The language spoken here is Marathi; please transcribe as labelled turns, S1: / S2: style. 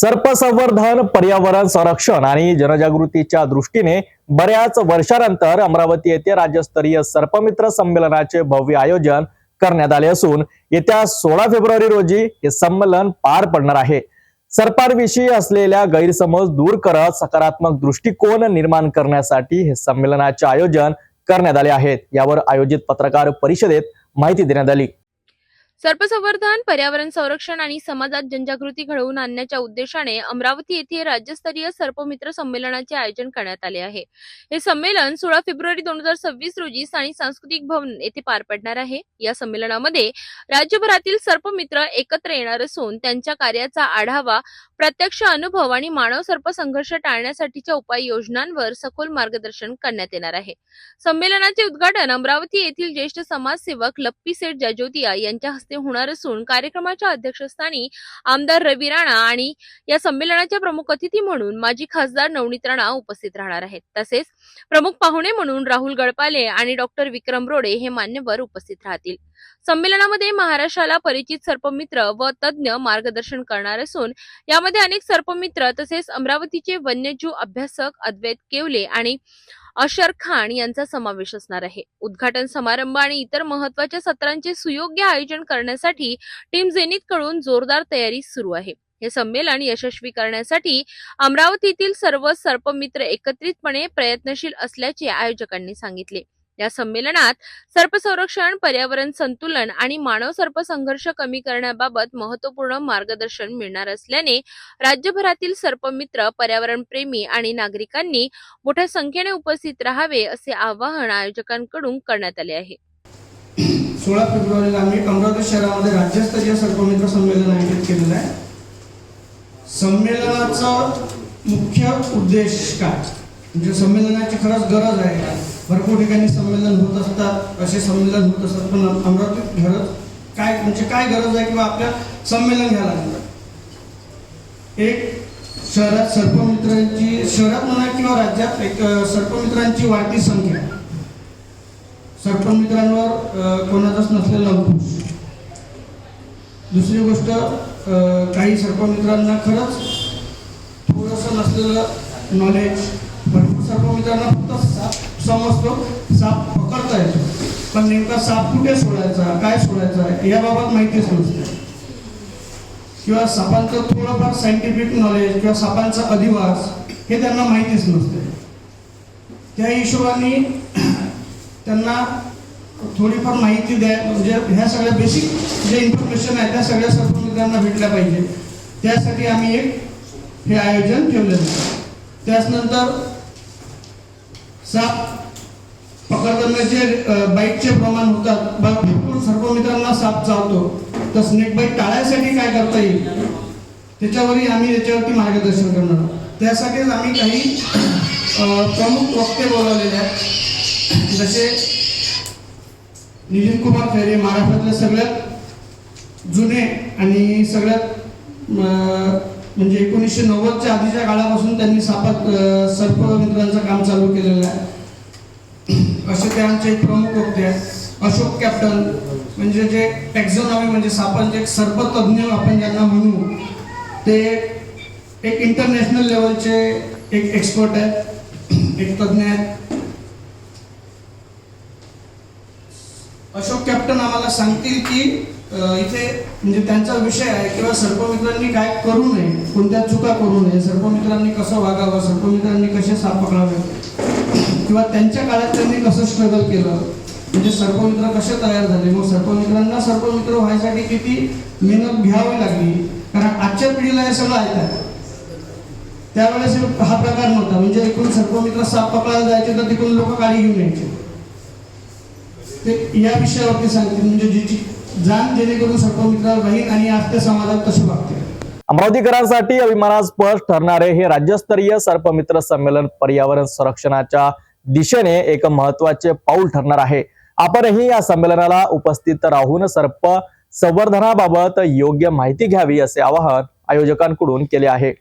S1: सर्प संवर्धन पर्यावरण संरक्षण आणि जनजागृतीच्या दृष्टीने बऱ्याच वर्षानंतर अमरावती येथे राज्यस्तरीय सर्पमित्र संमेलनाचे भव्य आयोजन करण्यात आले असून येत्या सोळा फेब्रुवारी रोजी हे संमेलन पार पडणार आहे. सर्पांविषयी असलेल्या गैरसमज दूर करत सकारात्मक दृष्टिकोन निर्माण करण्यासाठी हे संमेलनाचे आयोजन करण्यात आले आहेत. यावर आयोजित पत्रकार परिषदेत माहिती देण्यात आली.
S2: सर्पसंवर्धन पर्यावरण संरक्षण आणि समाजात जनजागृती घडवून आणण्याच्या उद्देशाने अमरावती येथे राज्यस्तरीय सर्पमित्र संमेलनाचे आयोजन करण्यात आले आहे. हे संमेलन सोळा फेब्रुवारी दोन हजार सव्वीस रोजी साणी सांस्कृतिक भवन येथे पार पडणार आहे. या संमेलनामध्ये राज्यभरातील सर्पमित्र एकत्र येणार असून त्यांच्या कार्याचा आढावा प्रत्यक्ष अनुभव आणि मानव सर्प संघर्ष टाळण्यासाठीच्या उपाययोजनांवर सखोल मार्गदर्शन करण्यात येणार आहे. संमेलनाचे उद्घाटन अमरावती येथील ज्येष्ठ समाजसेवक लप्पी सेठ जाजोदिया यांच्या हस्ते होणार असून कार्यक्रमाच्या अध्यक्षस्थानी आमदार रवी राणा आणि या संमेलनाच्या प्रमुख अतिथी म्हणून माजी खासदार नवनीत राणा उपस्थित राहणार आहेत. तसेच प्रमुख पाहुणे म्हणून राहुल गडपाले आणि डॉक्टर विक्रम रोडे हे मान्यवर उपस्थित राहतील. संमेलनामध्ये महाराष्ट्राला परिचित सर्पमित्र व तज्ज्ञ मार्गदर्शन करणार असून यामध्ये अनेक सर्पमित्र तसेच अमरावतीचे वन्यजीव अभ्यासक अद्वैत केवले आणि अशर खान यांचा समावेश असणार आहे. उद्घाटन समारंभ आणि इतर महत्त्वाच्या सत्रांचे सुयोग्य आयोजन करण्यासाठी टीम झेनित कडून जोरदार तयारी सुरू आहे. हे संमेलन यशस्वी करण्यासाठी अमरावतीतील सर्व सर्पमित्र एकत्रितपणे प्रयत्नशील असल्याचे आयोजकांनी सांगितले. या संमेलनात सर्प संरक्षण पर्यावरण संतुलन आणि मानव सर्प संघर्ष कमी करण्याबाबत महत्त्वपूर्ण मार्गदर्शन मिळणार असल्याने राज्यभरातील सर्पमित्र पर्यावरण प्रेमी आणि नागरिकांनी मोठ्या संख्येने उपस्थित राहावे असे आवाहन आयोजकांकडून करण्यात आले आहे.
S3: सोळा फेब्रुवारीला आम्ही अमरावती शहरामध्ये राज्यस्तरीय सर्पमित्र संमेलन आयोजित केलेलं आहे. संमेलनाचा मुख्य उद्देश काय? म्हणजे संमेलनाची खरंच गरज आहे. का भरपूर ठिकाणी संमेलन होत असतात असे संमेलन होत असतात पण अमरावतीत गरज काय म्हणजे काय गरज आहे किंवा आपल्या संमेलन घ्यायला लागलं एक शहरात सर्पमित्रांची शहरात म्हणा किंवा राज्यात एक सर्पमित्रांची वाढती संख्या. सर्पमित्रांवर कोणाचाच नसलेला अंकुश. दुसरी गोष्ट काही सर्पमित्रांना खरंच थोडंसं नसलेलं नॉलेज भरपूर सर्पमित्रांना फक्त साप समजतो साप पकडता येतो. पण नेमका साप कुठे सोडायचा काय सोडायचा याबाबत माहितीच नसते किंवा सापांचं थोडंफार सायंटिफिक नॉलेज किंवा सापांचा अधिवास हे त्यांना माहितीच नसते त्या हिशोबाने त्यांना थोडीफार माहिती द्या म्हणजे ह्या सगळ्या बेसिक जे इन्फॉर्मेशन आहे त्या सगळ्या सर्व त्यांना भेटल्या पाहिजे. त्यासाठी आम्ही एक हे आयोजन ठेवलेलं त्याच त्याचनंतर साप पकडताना जे बाईटचे प्रमाण होतात. भरपूर सर्व मित्रांना साप चावतो. तर स्नेक बाईट टाळायसाठी काय करता येईल? त्याच्यावरही आम्ही याच्यावरती मार्गदर्शन करणार त्यासाठीच आम्ही काही प्रमुख वक्ते बोलवलेले आहेत. जसे नितीन कुमार खैरे महाराष्ट्रातले सगळ्यात जुने आणि सगळ्यात म्हणजे एकोणीसशे नव्वदच्या आधीच्या काळापासून त्यांनी सापात सर्प मित्रांचं काम चालू केलेलं आहे. असे ते आमचे एक प्रमुख वक्ते आहेत. अशोक कॅप्टन म्हणजे जे टॅक्झॉनॉमी म्हणजे सापांचे एक सर्पतज्ञ आपण ज्यांना म्हणू ते एक इंटरनॅशनल लेवलचे एक एक्सपर्ट आहेत एक तज्ञ आहेत अशोक कॅप्टन आम्हाला सांगतील की इथे म्हणजे त्यांचा विषय आहे किंवा सर्पमित्रांनी काय करू नये कोणत्या चुका करू नये सर्पमित्रांनी कसं वागावं सर्पमित्रांनी कसे साप पकडावे किंवा त्यांच्या काळात त्यांनी कसं स्ट्रगल केलं म्हणजे सर्पमित्र कसे तयार झाले मग सर्पमित्रांना सर्पमित्र व्हायसाठी किती मेहनत घ्यावी लागली कारण आजच्या पिढीला हे सगळं ऐकतात त्यावेळेस हा प्रकार नव्हता म्हणजे एकूण सर्पमित्र साप पकडायला जायचे तर तिकडून लोक काळी घेऊन यायचे. ते या विषयावरती सांगतील. म्हणजे ज्याची जाण जेणेकरून सर्पमित्रावर राहील आणि आज समाजात कसे वागते
S1: अमरावतीकरांसाठी अभिमानास्पद ठरणारे हे राज्यस्तरीय सर्पमित्र संमेलन पर्यावरण संरक्षणाच्या दिशेने एक महत्त्वाचे पाऊल ठरणार आहे. आपणही या संमेलनाला उपस्थित राहून सर्प संवर्धनाबाबत योग्य माहिती घ्यावी असे आवाहन आयोजकांकडून केले आहे.